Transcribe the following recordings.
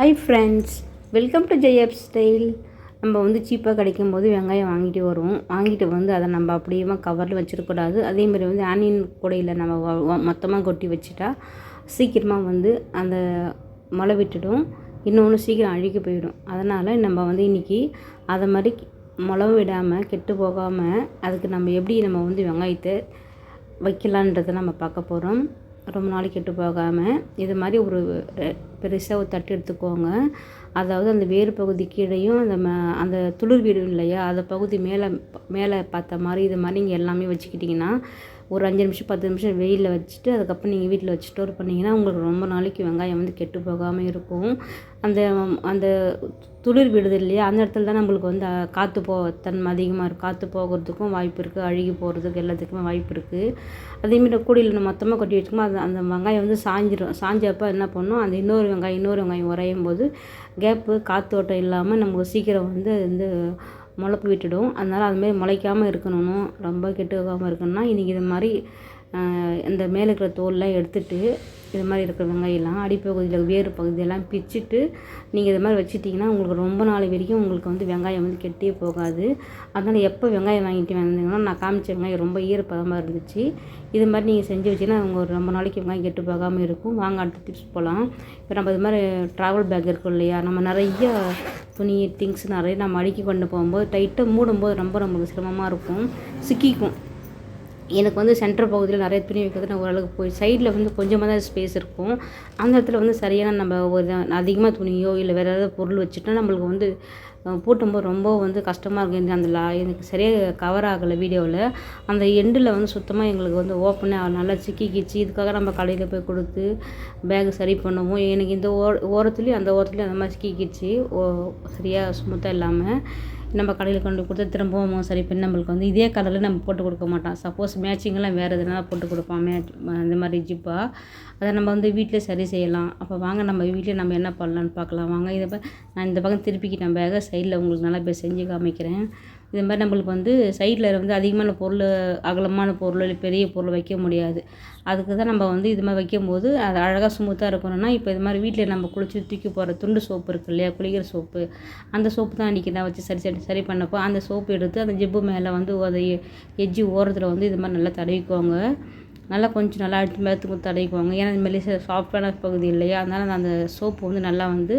High friends welcome to ஜெயப் style நம்ம வந்து சீப்பாக கிடைக்கும் போது வெங்காயம் வாங்கிட்டு வருவோம். வாங்கிட்டு வந்து அதை நம்ம அப்படியே கவரில் வச்சிடக்கூடாது. அதேமாதிரி வந்து ஆனியன் கூடையில் நம்ம மொத்தமாக கொட்டி வச்சுட்டா சீக்கிரமாக வந்து அந்த மழை விட்டுடும். இன்னொன்று சீக்கிரம் அழுகி போயிடும். அதனால் நம்ம வந்து இன்றைக்கி அதை மாதிரி முளை விடாமல் கெட்டு போகாமல் அதுக்கு நம்ம எப்படி நம்ம வந்து வெங்காயத்தை வைக்கலான்றதை நம்ம பார்க்க போகிறோம் ரொம்ப நாளைக்கு கெட்டு போகாமல் இது மாதிரி ஒரு பெருசாக ஒரு தட்டு எடுத்துக்கோங்க. அதாவது அந்த வேறு பகுதி கீழேயும் அந்த ம அந்த துளிர் வீடு இல்லையா அந்த பகுதி மேலே மேலே பார்த்த மாதிரி இது மாதிரி நீங்கள் எல்லாமே வச்சுக்கிட்டிங்கன்னா ஒரு அஞ்சு நிமிஷம் பத்து நிமிஷம் வெயிலில் வச்சுட்டு அதுக்கப்புறம் நீங்கள் வீட்டில் வச்சு ஸ்டோர் பண்ணிங்கன்னா உங்களுக்கு ரொம்ப நாளைக்கு வெங்காயம் வந்து கெட்டு போகாமல் இருக்கும். அந்த அந்த துளிர் விடுது இல்லையா? அந்த இடத்துல தான் நம்மளுக்கு வந்து காற்று போ தன்மை அதிகமாக இருக்கும் காற்று போகிறதுக்கும் வாய்ப்பு இருக்குது அழுகி போகிறதுக்கு எல்லாத்துக்குமே வாய்ப்பு இருக்குது அதேமாரி கூடையில் நம்ம மொத்தமாக கொட்டி வச்சுக்கோமா அது அந்த வெங்காயம் வந்து சாஞ்சிடும் சாஞ்சப்போ என்ன பண்ணும்? அந்த இன்னொரு வெங்காயம் இன்னொரு வெங்காயம் உரையும் போது கேப்பு காற்றோட்டம் இல்லாமல் நமக்கு சீக்கிரம் வந்து வந்து முளப்பு விட்டுடும். அதனால் அதுமாரி முளைக்காமல் இருக்கணும் ரொம்ப கெட்டு போகாமல் இருக்கணும்னா இன்றைக்கி இது மாதிரி இந்த மேலே இருக்கிற தோல்லாம் எடுத்துட்டு இது மாதிரி இருக்கிற வெங்காயம்லாம் அடிப்பகுதியில் வேறு பகுதியெல்லாம் பிச்சுட்டு நீங்கள் இது மாதிரி வச்சுட்டிங்கன்னா உங்களுக்கு ரொம்ப நாள் வரைக்கும் உங்களுக்கு வந்து வெங்காயம் வந்து கெட்டே போகாது. அதனால் எப்போ வெங்காயம் வாங்கிட்டு வந்தீங்கன்னா நான் காமிச்ச வெங்காயம் ரொம்ப ஈரப்பதமாக இருந்துச்சு. இது மாதிரி நீங்கள் செஞ்சு வச்சிங்கன்னா உங்களுக்கு ரொம்ப நாளைக்கு வெங்காயம் கெட்டு போகாமல் இருக்கும். வாங்க அடுத்த டிப்ஸ் போகலாம் இப்போ நம்ம இது மாதிரி ட்ராவல் பேக் இருக்கும் இல்லையா? நம்ம நிறைய துணி திங்ஸ் நிறைய நம்ம அடுக்கி கொண்டு போகும்போது டைட்டாக மூடும்போது ரொம்ப நமக்கு சிரமமாக இருக்கும். சிக்கிக்கும். எனக்கு வந்து சென்டர் பகுதியில் நிறைய துணி வைக்கிறது நான் ஓரளவுக்கு போய் சைடில் வந்து கொஞ்சமாக தான் ஸ்பேஸ் இருக்கும். அந்த இடத்துல வந்து சரியான நம்ம ஒரு அதிகமாக துணியோ இல்லை வேறு ஏதாவது பொருள் வச்சுட்டா நம்மளுக்கு வந்து பூட்டும்போது ரொம்ப வந்து கஷ்டமாக இருக்கும். அந்த லா எனக்கு சரியாக கவர் ஆகலை வீடியோவில் அந்த எண்டில் வந்து சுத்தமாக எங்களுக்கு வந்து ஓப்பனே நல்லா சிக்கிக்கிச்சு. இதுக்காக நம்ம கடையில் போய் கொடுத்து பேக் சரி பண்ணுவோம். எனக்கு இந்த ஓ ஓரத்துலேயும் அந்த ஓரத்துலேயும் அந்த மாதிரி சிக்கிக்கிச்சு. ஓ சரியாக ஸ்மூத்தாக இல்லாமல் நம்ம கடையில் கொண்டு கொடுத்து திரும்பவும் சரி பண்ணி நம்மளுக்கு வந்து இதே கலரில் நம்ம போட்டு கொடுக்க மாட்டோம் சப்போஸ் மேட்சிங்கெல்லாம் வேறு எதுனா போட்டு கொடுப்போம் மேட்ச் இந்த மாதிரி ஜிப்பாக அதை நம்ம வந்து வீட்டிலே சரி செய்யலாம். அப்போ வாங்க நம்ம வீட்டிலே நம்ம என்ன பண்ணலான்னு பார்க்கலாம். வாங்க இதை நான் இந்த பக்கம் திருப்பிக்கிட்டேன். வேக சைடில் உங்களுக்கு நல்லா போய் செஞ்சு காமிக்கிறேன். இது மாதிரி நம்மளுக்கு வந்து சைடில் வந்து அதிகமான பொருள் அகலமான பொருள் இல்லை பெரிய பொருள் வைக்க முடியாது. அதுக்கு தான் நம்ம வந்து இது மாதிரி வைக்கும்போது அது அழகாக ஸ்மூத்தாக இருக்கணும்னா இப்போ இது மாதிரி வீட்டில் நம்ம குளிச்சு தூக்கி போகிற துண்டு சோப்பு இருக்குது இல்லையா? குளிக்கிற சோப்பு அந்த சோப்பு தான் அன்றைக்கி நான் வச்சு சரி சரி சரி பண்ணப்போ அந்த சோப்பு எடுத்து அந்த ஜிப்பு மேலே வந்து அதை எஜ்ஜி ஓரத்தில் வந்து இது மாதிரி நல்லா தடவிக்குவாங்க. நல்லா கொஞ்சம் நல்லா அழுத்தி மேத்து தடவிக்குவாங்க. ஏன்னா இந்த மாதிரி சாஃப்டான பகுதி இல்லையா? அதனால் அந்த சோப்பு வந்து நல்லா வந்து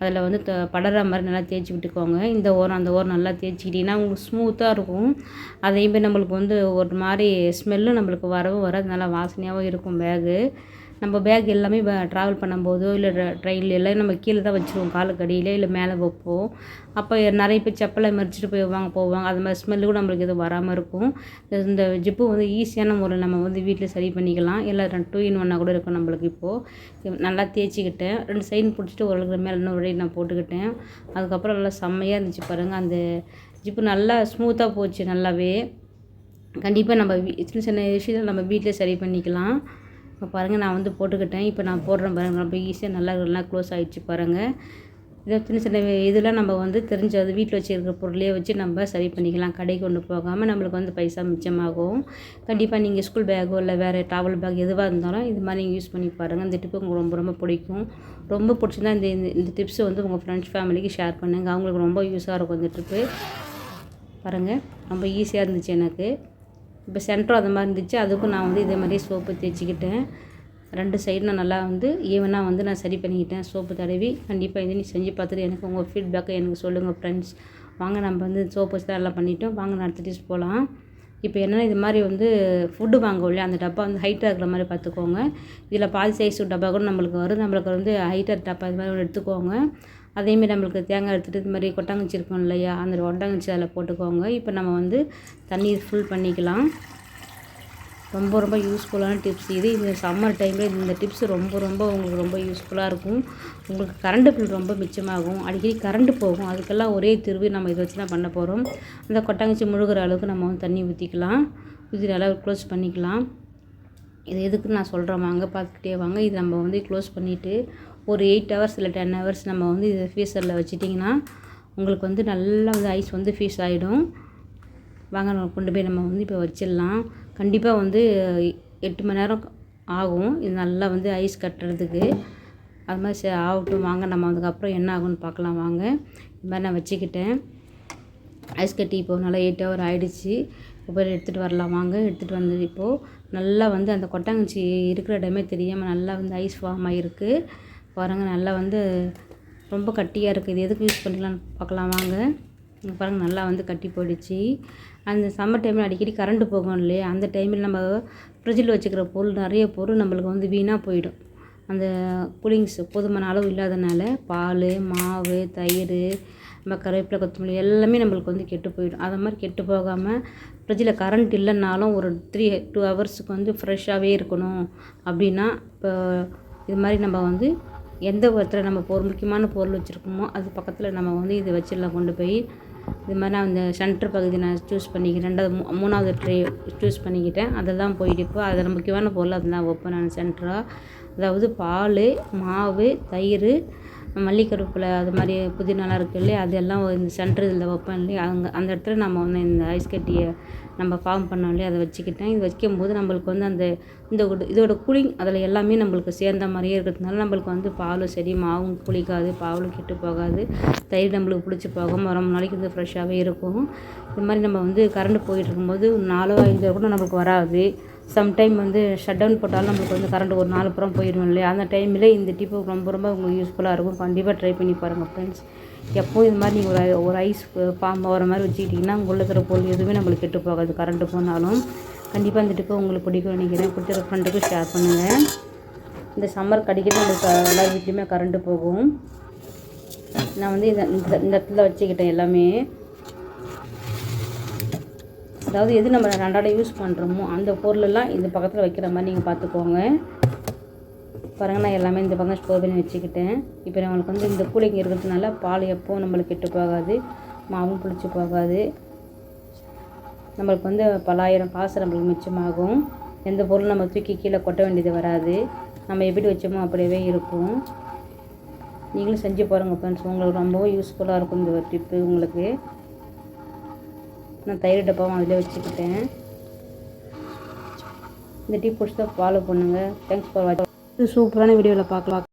அதில் வந்து த படற மாதிரி நல்லா தேய்ச்சி விட்டுக்கோங்க. இந்த ஓரம் அந்த ஓரம் நல்லா தேய்ச்சிக்கிட்டிங்கன்னா உங்களுக்கு ஸ்மூத்தாக இருக்கும். அதேமாரி நம்மளுக்கு வந்து ஒரு மாதிரி ஸ்மெல்லும் நம்மளுக்கு வரவும் வராது. நல்லா வாசனையாகவும் இருக்கும் பேகு நம்ம பேக் எல்லாமே ட்ராவல் பண்ணும்போதோ இல்லை ட்ரெயினில் எல்லாம் நம்ம கீழே தான் வச்சுருவோம். காலுக்கடியில் இல்லை மேலே வைப்போம். அப்போ நிறைய பேர் செப்பலை மறிச்சிட்டு போயிடுவாங்க போவாங்க. அது மாதிரி ஸ்மெல்லு கூட நம்மளுக்கு எதுவும் வராமல் இருக்கும். இந்த ஜிப்பு வந்து ஈஸியான முறையில் நம்ம வந்து வீட்டில் சரி பண்ணிக்கலாம். இல்லை டூ இன் ஒன்னாக கூட இருக்கும் நம்மளுக்கு இப்போது நல்லா தேய்ச்சிக்கிட்டேன். ரெண்டு சைன் பிடிச்சிட்டு ஒரு மேலே இன்னொரு வழி நான் போட்டுக்கிட்டேன். அதுக்கப்புறம் நல்லா செம்மையாக இருந்துச்சு பாருங்கள் அந்த ஜிப்பு நல்லா ஸ்மூத்தாக போச்சு நல்லாவே. கண்டிப்பாக நம்ம சின்ன சின்ன விஷயத்தில் நம்ம வீட்டில் சரி பண்ணிக்கலாம். இப்போ பாருங்கள் நான் வந்து போட்டுக்கிட்டேன். இப்போ நான் போடுறேன் பாருங்கள் ரொம்ப ஈஸியாக நல்லா நல்லா க்ளோஸ் ஆகிடுச்சு பாருங்கள் இதை சின்ன சின்ன இதெல்லாம் நம்ம வந்து தெரிஞ்சது வீட்டில் வச்சுருக்கிற பொருளையே வச்சு நம்ம சரி பண்ணிக்கலாம். கடைக்கு கொண்டு போகாமல் நம்மளுக்கு வந்து பைசா மிச்சமாகும். கண்டிப்பாக நீங்கள் ஸ்கூல் பேக்கோ இல்லை வேறு ட்ராவல் பேக் எதுவாக இருந்தாலும் இது மாதிரி நீங்கள் யூஸ் பண்ணி பாருங்கள் இந்த டிப்பு உங்களுக்கு ரொம்ப ரொம்ப பிடிக்கும். ரொம்ப பிடிச்சிருந்தா இந்த இந்த டிப்ஸை வந்து உங்கள் ஃப்ரெண்ட்ஸ் ஃபேமிலிக்கு ஷேர் பண்ணுங்கள் அவங்களுக்கு ரொம்ப யூஸாக இருக்கும் இந்த ட்ரிப்பு பாருங்கள் ரொம்ப ஈஸியாக இருந்துச்சு எனக்கு. இப்போ சென்டரும் அது மாதிரி இருந்துச்சு. அதுக்கும் நான் வந்து இதே மாதிரி சோப்பு தேய்ச்சிக்கிட்டேன். ரெண்டு சைடு நான் நல்லா வந்து ஈவனாக வந்து நான் சரி பண்ணிக்கிட்டேன். சோப்பு தடவி கண்டிப்பாக இது நீ செஞ்சு பார்த்துட்டு எனக்கு உங்கள் ஃபீட்பேக்கை எனக்கு சொல்லுங்கள் ஃப்ரெண்ட்ஸ் வாங்க நம்ம வந்து சோப்பு வச்சு தான் எல்லாம் பண்ணிட்டோம். வாங்க நான் அடுத்த டிஷ் போகலாம் இப்போ என்னென்னா இது மாதிரி வந்து ஃபுட்டு வாங்க இல்லையா? அந்த டப்பா வந்து ஹைட்டாக இருக்கிற மாதிரி பார்த்துக்கோங்க. இதில் பாதி சைஸ் டப்பா கூட நம்மளுக்கு வரும். நம்மளுக்கு வந்து ஹைட்டர் டப்பா இது மாதிரி எடுத்துக்கோங்க. அதேமாரி நம்மளுக்கு தேங்காய் எடுத்துகிட்டு இது மாதிரி கொட்டாங்குச்சி இருக்கும் இல்லையா அந்த கொட்டாங்குச்சி அதில் போட்டுக்கோங்க. இப்போ நம்ம வந்து தண்ணி ஃபுல் பண்ணிக்கலாம். ரொம்ப ரொம்ப யூஸ்ஃபுல்லான டிப்ஸ் இது. இந்த சம்மர் டைமில் இந்த டிப்ஸ் ரொம்ப ரொம்ப உங்களுக்கு ரொம்ப யூஸ்ஃபுல்லாக இருக்கும். உங்களுக்கு கரண்ட்டு பில் ரொம்ப மிச்சமாகும். அடிக்கடி கரண்ட் போகும். அதுக்கெல்லாம் ஒரே திருவி நம்ம இதை வச்சு தான் பண்ண போகிறோம் அந்த கொட்டாங்குச்சி முழுகிற அளவுக்கு நம்ம வந்து தண்ணி ஊற்றிக்கலாம் ஊற்றி நல்லா க்ளோஸ் பண்ணிக்கலாம். இது எதுக்குன்னு நான் சொல்கிறேன் வாங்க பார்த்துக்கிட்டே வாங்க. இது நம்ம வந்து க்ளோஸ் பண்ணிவிட்டு ஒரு எயிட் ஹவர்ஸ் இல்லை டென் ஹவர்ஸ் நம்ம வந்து இது ஃப்ரீசரில் வச்சிட்டிங்கன்னா உங்களுக்கு வந்து நல்லா வந்து ஐஸ் வந்து ஃப்ரீஸ் ஆகிடும் வாங்க நம்ம கொண்டு போய் நம்ம வந்து இப்போ வச்சிடலாம். கண்டிப்பாக வந்து எட்டு மணி நேரம் ஆகும். இது நல்லா வந்து ஐஸ் கட்டுறதுக்கு. அது மாதிரி சரி ஆகட்டும். வாங்க நம்ம அதுக்கப்புறம் என்ன ஆகும்னு பார்க்கலாம். வாங்க. இது மாதிரி நான் வச்சுக்கிட்டேன். ஐஸ் கட்டி இப்போ நல்லா எயிட் ஹவர் ஆகிடுச்சு இப்போ போய் எடுத்துகிட்டு வரலாம். வாங்க எடுத்துகிட்டு வந்தது இப்போது நல்லா வந்து அந்த கொட்டாங்குச்சி இருக்கிற இடமே தெரியாமல் நல்லா வந்து ஐஸ் ஃபார்ம் ஆகிருக்கு பாருங்கள் நல்லா வந்து ரொம்ப கட்டியாக இருக்குது இது எதுக்கு யூஸ் பண்ணிக்கலாம்னு பார்க்கலாம் வாங்க. இங்க பாருங்கள் நல்லா வந்து கட்டி போயிடுச்சு. அந்த சம்மர் டைமில் அடிக்கடி கரண்ட்டு போகும் இல்லையா? அந்த டைமில் நம்ம ஃப்ரிட்ஜில் வச்சுக்கிற பொருள் நிறைய பொருள் நம்மளுக்கு வந்து வீணாக போயிடும். அந்த கூலிங்ஸ் போதுமான அளவு இல்லாதனால பால் மாவு தயிர் நம்ம கருவேப்பிலை கொத்தமல்லி எல்லாமே நம்மளுக்கு வந்து கெட்டு போயிடும். அதை மாதிரி கெட்டு போகாமல் ஃப்ரிட்ஜில் கரண்ட் இல்லைன்னாலும் ஒரு த்ரீ டூ ஹவர்ஸுக்கு வந்து ஃப்ரெஷ்ஷாகவே இருக்கணும். அப்படின்னா இப்போ இது மாதிரி நம்ம வந்து எந்த இடத்துல நம்ம பொருள் முக்கியமான பொருள் வச்சுருக்கோமோ அது பக்கத்தில் நம்ம வந்து இதை வச்சிடலாம் கொண்டு போய் இது மாதிரி நான் இந்த சென்டர் பகுதி நான் சூஸ் பண்ணிக்கிறேன். ரெண்டாவது மூணாவது ட்ரே சூஸ் பண்ணிக்கிட்டேன். அதெல்லாம் போயிட்டு இப்போ அதில் முக்கியமான பொருள் அதெல்லாம் வைப்பேன் நான் சென்டராக அதாவது பால் மாவு தயிர் மல்லிக்கருவேப்பிலை அது மாதிரி புதினாலாம் இருக்குது இல்லையா? அதெல்லாம் இந்த சென்டர் இதில் வைப்பேன் இல்லையா? அங்கே அந்த இடத்துல நம்ம வந்து இந்த ஐஸ் கட்டியை நம்ம ஃபார்ம் பண்ணோம் இல்லையா? அதை வச்சுக்கிட்டேன். இது வைக்கும்போது நம்மளுக்கு வந்து அந்த இந்த ஒரு- இதோட கூலிங் அதில் எல்லாமே நம்மளுக்கு சேர்ந்த மாதிரியே இருக்கிறதுனால நம்மளுக்கு வந்து பாலும் சரி மாவும் புளிக்காது பாலும் கெட்டு போகாது. தயிர் நம்மளுக்கு பிடிச்சி போகாமல் ரொம்ப நாளைக்கு வந்து ஃப்ரெஷ்ஷாகவே இருக்கும். இது மாதிரி நம்ம வந்து கரண்ட் போயிட்டு இருக்கும்போது நாலோ ஐந்தோ கூட நம்மளுக்கு வராது. சம்டைம் வந்து ஷட் டவுன் போட்டாலும் நம்மளுக்கு வந்து கரண்ட் ஒரு நாலு புறம் போயிடும் இல்லையா? அந்த டைமில் இந்த டிப்பு ரொம்ப ரொம்ப உங்களுக்கு யூஸ்ஃபுல்லாக இருக்கும். கண்டிப்பாக ட்ரை பண்ணி பாருங்கள் ஃப்ரெண்ட்ஸ் எப்போது இது மாதிரி நீங்கள் ஒரு ஒரு ஐஸ் பாம்பு வர மாதிரி வச்சுக்கிட்டிங்கன்னா உள்ள இருக்கிற பொருள் எதுவுமே நம்மளுக்கு கெட்டு போகாது. கரண்ட்டு போனாலும் கண்டிப்பாக இந்த டிப்பு உங்களுக்கு பிடிக்கும் நினைக்கிறேன். பிடிச்ச ஃப்ரெண்டுக்கும் ஷேர் பண்ணுங்கள் இந்த சம்மர் கடிக்கிறது உங்களுக்கு எல்லா வீட்லேயுமே கரண்ட்டு போகும். நான் வந்து இந்த இந்த- இந்த இடத்துல வச்சுக்கிட்டேன் எல்லாமே. அதாவது எது நம்ம அன்றாட யூஸ் பண்ணுறோமோ அந்த பொருளெல்லாம் இந்த பக்கத்தில் வைக்கிற மாதிரி நீங்கள் பார்த்துக்கோங்க. பாருங்கள் நான் எல்லாமே இந்த பக்கம் ஸ்டோர் பண்ணி வச்சுக்கிட்டேன். இப்போ நம்மளுக்கு வந்து இந்த கூலிங் இருக்கிறதுனால பால் எப்போவும் நம்மளுக்கு கெட்டு போகாது மாவும் புளிச்சு போகாது. நம்மளுக்கு வந்து பலாயிரம் காசு நம்மளுக்கு மிச்சமாகும். எந்த பொருளும் நம்ம தூக்கி கீழே கொட்ட வேண்டியது வராது. நம்ம எப்படி வச்சோமோ அப்படியே இருக்கும். நீங்களும் செஞ்சு பாருங்கள் ஃப்ரெண்ட்ஸ் உங்களுக்கு ரொம்பவும் யூஸ்ஃபுல்லாக இருக்கும் இந்த ஒரு டிப்பு உங்களுக்கு. நான் தயிர் டப்பாவும் அதில் வச்சுக்கிட்டேன். இந்த டிப் தான் ஃபாலோ பண்ணுங்கள் தேங்க்ஸ் ஃபார் வாட்சிங் சூப்பரான வீடியோவில் பார்க்கலாம்